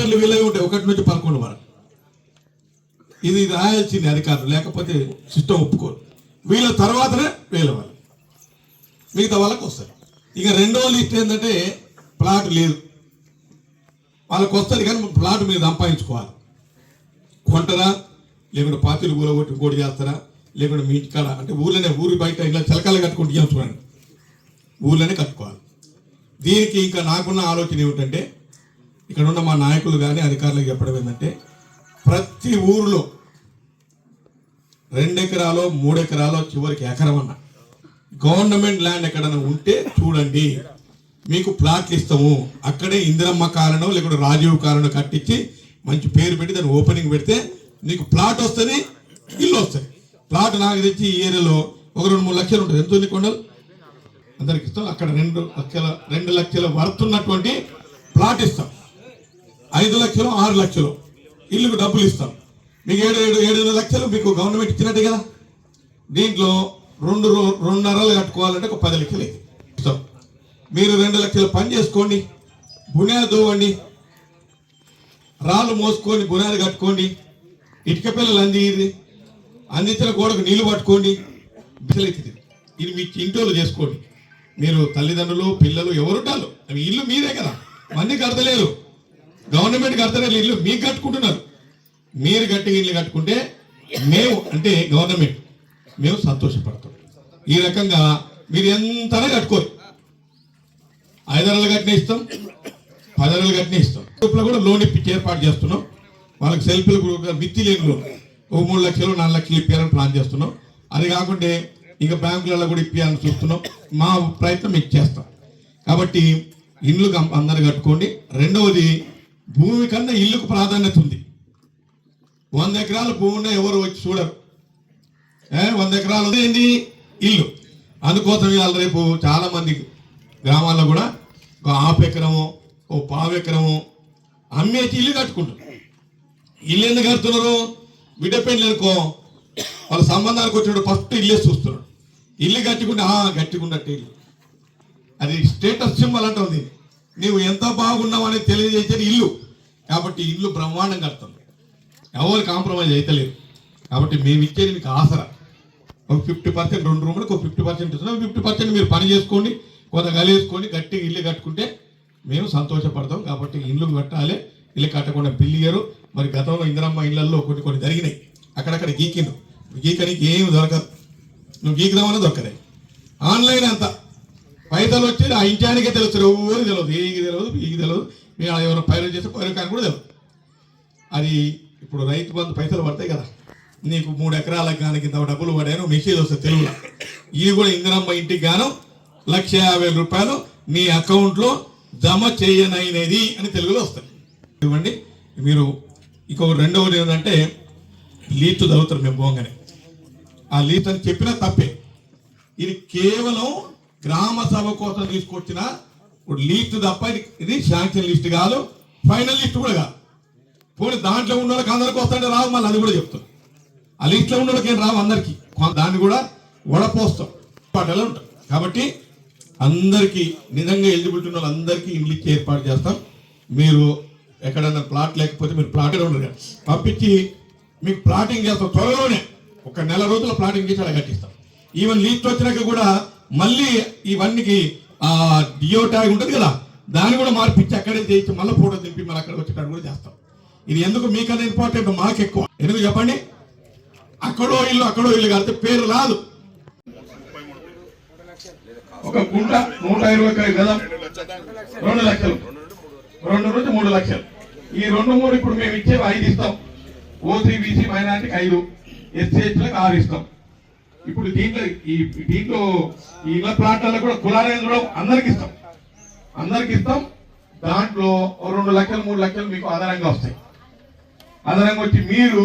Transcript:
పేర్లు వీలై ఉంటాయి. ఒకటి నుంచి పదకొండు వరకు. ఇది రాయాల్సింది అధికారులు. లేకపోతే సిస్టమ్ ఒప్పుకోరు. వీళ్ళ తర్వాతనే వీళ్ళ వాళ్ళు మిగతా వాళ్ళకి వస్తారు ఇక రెండో లిస్ట్ ఏంటంటే ప్లాట్ లేదు. వాళ్ళకి వస్తుంది కానీ ప్లాట్ మీరు సంపాదించుకోవాలి. కొంటరా? లేకుంటే పాతిలు కూల కొట్టి ఇంకోటి చేస్తారా? లేకుంటే మీ ఇంటికాడ అంటే ఊళ్ళోనే ఊరి బయట ఇలా చిలకలు కట్టుకుంటూ చూడండి. ఊర్లోనే కట్టుకోవాలి. దీనికి ఇంకా నాకున్న ఆలోచన ఏమిటంటే ఇక్కడ ఉన్న మా నాయకులు కానీ అధికారులకు చెప్పడం ఏంటంటే ప్రతి ఊరిలో రెండు ఎకరాలో చివరికి ఎకరం అన్న. గవర్నమెంట్ ల్యాండ్ ఎక్కడైనా ఉంటే చూడండి. మీకు ప్లాట్లు ఇస్తాము. అక్కడే ఇందిరమ్మ కారణం లేకుంటే రాజీవ్ కారణం కట్టించి మంచి పేరు పెట్టి దాన్ని ఓపెనింగ్ పెడితే నీకు ప్లాట్ వస్తుంది ఇల్లు వస్తుంది. ప్లాట్ నాకు తెచ్చి ఈ ఏరియాలో ఒక రెండు మూడు లక్షలు ఉంటుంది. ఎంత ఉంది కొండలు? అందరికి ఇస్తాం. అక్కడ రెండు లక్షల రెండు లక్షల వర్త్ ఉన్నటువంటి ప్లాట్ ఇస్తాం. ఐదు లక్షలు ఆరు లక్షలు. ఇల్లుకు డబ్బులు ఇస్తాం. మీకు ఏడు ఏడు ఏడున్నర లక్షలు మీకు గవర్నమెంట్ ఇచ్చినట్టే కదా? దీంట్లో రెండు రో- రెండున్నరలు కట్టుకోవాలంటే ఒక పది లక్షలు ఇస్తాం. మీరు రెండు లక్షలు పని చేసుకోండి బునాది దోవండి రాళ్ళు మోసుకొని బునాది కట్టుకోండి ఇటుక పిల్లలు అంది అందించిన గోడకు నీళ్ళు పట్టుకోండి బిసలెత్తింది ఇది మీ ఇంట్లో చేసుకోండి. మీరు తల్లిదండ్రులు పిల్లలు ఎవరుంటారు అవి ఇల్లు మీరే కదా. మంది కడతలేరు గవర్నమెంట్ కడతలేరు ఇల్లు మీకు కట్టుకుంటున్నారు. మీరు గట్టి ఇల్లు కట్టుకుంటే మేము అంటే గవర్నమెంట్ మేము సంతోషపడతాం. ఈ రకంగా మీరు ఎంతనే కట్టుకోరు. ఐదరలు కట్టిన ఇస్తాం పదరలు కట్టిన ఇస్తాం గ్రూప్లో కూడా లోన్ ఇప్పించి ఏర్పాటు చేస్తున్నాం. వాళ్ళకి సెల్ఫ్ గ్రూప్ మిత్తి లేని లోన్. ఒక మూడు లక్షలు నాలుగు లక్షలు ఇప్పారని ప్లాన్ చేస్తున్నాం. అది కాకుంటే ఇంకా బ్యాంకులలో కూడా ఇప్పించాలని చూస్తున్నాం. మా ప్రయత్నం మీకు చేస్తాం. కాబట్టి ఇల్లు కం- అందరు కట్టుకోండి. రెండవది భూమి కన్నా ఇల్లుకు ప్రాధాన్యత ఉంది. వంద ఎకరాల భూమి ఉన్నా ఎవరు వచ్చి చూడరు. ఏ వంద ఎకరాలు ఉంది ఇల్లు. అందుకోసం ఇవాళ రేపు చాలా మంది గ్రామాల్లో కూడా ఒక హాఫ్ ఎకరము ఓ పావు ఎకరము అమ్మేసి ఇల్లు కట్టుకుంటారు. ఇల్లు ఎందుకు కడుతున్నారు? బిడ్డ పెళ్ళి అనుకో వాళ్ళ సంబంధానికి వచ్చినప్పుడు ఫస్ట్ ఇల్లే చూస్తున్నాడు ఇల్లు కట్టుకుంటే ఆ ఇల్లు. అది స్టేటస్ సింబల్ అంటుంది నీవు ఎంత బాగున్నావు అనేది తెలియజేసేది ఇల్లు. కాబట్టి ఇల్లు బ్రహ్మాండం కడుతుంది. ఎవరు కాంప్రమైజ్ అవుతలేరు కాబట్టి మేము ఇచ్చేది మీకు ఆసరా. ఒక ఫిఫ్టీ పర్సెంట్ రెండు రూములకు ఒక ఫిఫ్టీ పర్సెంట్ ఇస్తున్నాం. ఫిఫ్టీ పర్సెంట్ మీరు పని చేసుకోండి కొంత గలేసుకొని గట్టిగా ఇల్లు కట్టుకుంటే మేము సంతోషపడతాం. కాబట్టి ఇల్లు కట్టాలి. ఇల్లు కట్టకుండా బిల్లు మరి గతంలో ఇందిరమ్మ ఇళ్ళలో కొన్ని కొన్ని జరిగినాయి. అక్కడక్కడ గీకిండు గీకనికి ఏమి దొరకదు. నువ్వు గీకుదామన్నా దొరకదే. ఆన్లైన్ అంతా పైసలు వచ్చి ఆ ఇంటానికే తెలుసు ఎవరు తెలియదు ఏకి తెలియదు ఈకి తెలియదు మేము ఎవరైనా పైరు చేస్తే పైరు కానీ కూడా తెలియదు అది ఇప్పుడు రైతు బంధు పైసలు పడతాయి కదా. నీకు మూడు ఎకరాలకు కానీ ఇంత డబ్బులు పడాను మెసేజ్ వస్తుంది తెలుగులో. ఇది కూడా ఇందిరమ్మ ఇంటికి గాను లక్ష యాభై వేల రూపాయలు మీ అకౌంట్లో జమ చేయనైనది అని తెలుగులో వస్తుంది ఇవ్వండి. మీరు ఇంకొక రెండవది ఏంటంటే లీతు చదువుతారు మేము పోగానే. ఆ లీత్ అని చెప్పినా తప్పే. ఇది కేవలం గ్రామ సభ కోసం తీసుకొచ్చిన ఇప్పుడు లీస్ట్ తప్ప ఇది- శాంక్షన్ లిస్ట్ కాదు ఫైనల్ లిస్ట్ కూడా కాదు. పోనీ దాంట్లో ఉన్న వాళ్ళకి అందరికి వస్తాంటే రావు మళ్ళీ అది కూడా చెప్తాం. ఆ లిస్ట్లో ఉన్న వాళ్ళకి ఏం రావు అందరికి? దాన్ని కూడా వడపోస్తాం. పాటలు ఉంటాం కాబట్టి అందరికీ నిజంగా ఎలిజిబిలిటీ ఉన్న వాళ్ళందరికీ ఇల్లు ఇచ్చి ఏర్పాటు చేస్తాం. మీరు ఎక్కడైనా ప్లాట్ లేకపోతే మీరు ప్లాట్ ఉండరు పంపించి మీకు ప్లాటింగ్ చేస్తాం త్వరలోనే. ఒక నెల రోజుల ప్లాటింగ్ చేసి అలా కట్టిస్తాం. ఈవెన్ లీస్ట్ వచ్చినాక కూడా మళ్ళీ ఇవన్నీకి ఆ డియో ట్యాగ్ ఉంటుంది కదా దాన్ని కూడా మార్పించి అక్కడే చేయించి మళ్ళీ ఫోటో దింపి మళ్ళీ అక్కడ వచ్చేటట్టు కూడా చేస్తాం. ఇది ఎందుకు మీకన్నా ఇంపార్టెంట్ మాకు ఎక్కువ ఎందుకు చెప్పండి? అక్కడో ఇల్లు అక్కడో ఇల్లు కడితే పేరు రాదు. ఒక గుంట నూట ఇరవై ఒక రెండు లక్షలు. రెండు నుంచి మూడు లక్షలు. ఈ రెండు మూడు ఇప్పుడు మేము ఇచ్చేవి ఐదు ఇస్తాం. ఓసీబీసీ మైనార్టీకి ఐదు. ఎస్సీహెచ్లకు ఆరు ఇస్తాం. ఇప్పుడు దీంట్లో ఈ దీంట్లో ఈ ఇళ్ళ ప్లాట్లలో కూడా కులారేంద్ర అందరికి ఇస్తాం. అందరికి ఇస్తాం. దాంట్లో ఓ రెండు లక్షలు మూడు లక్షలు మీకు ఆధారంగా వస్తాయి. ఆధారంగా వచ్చి మీరు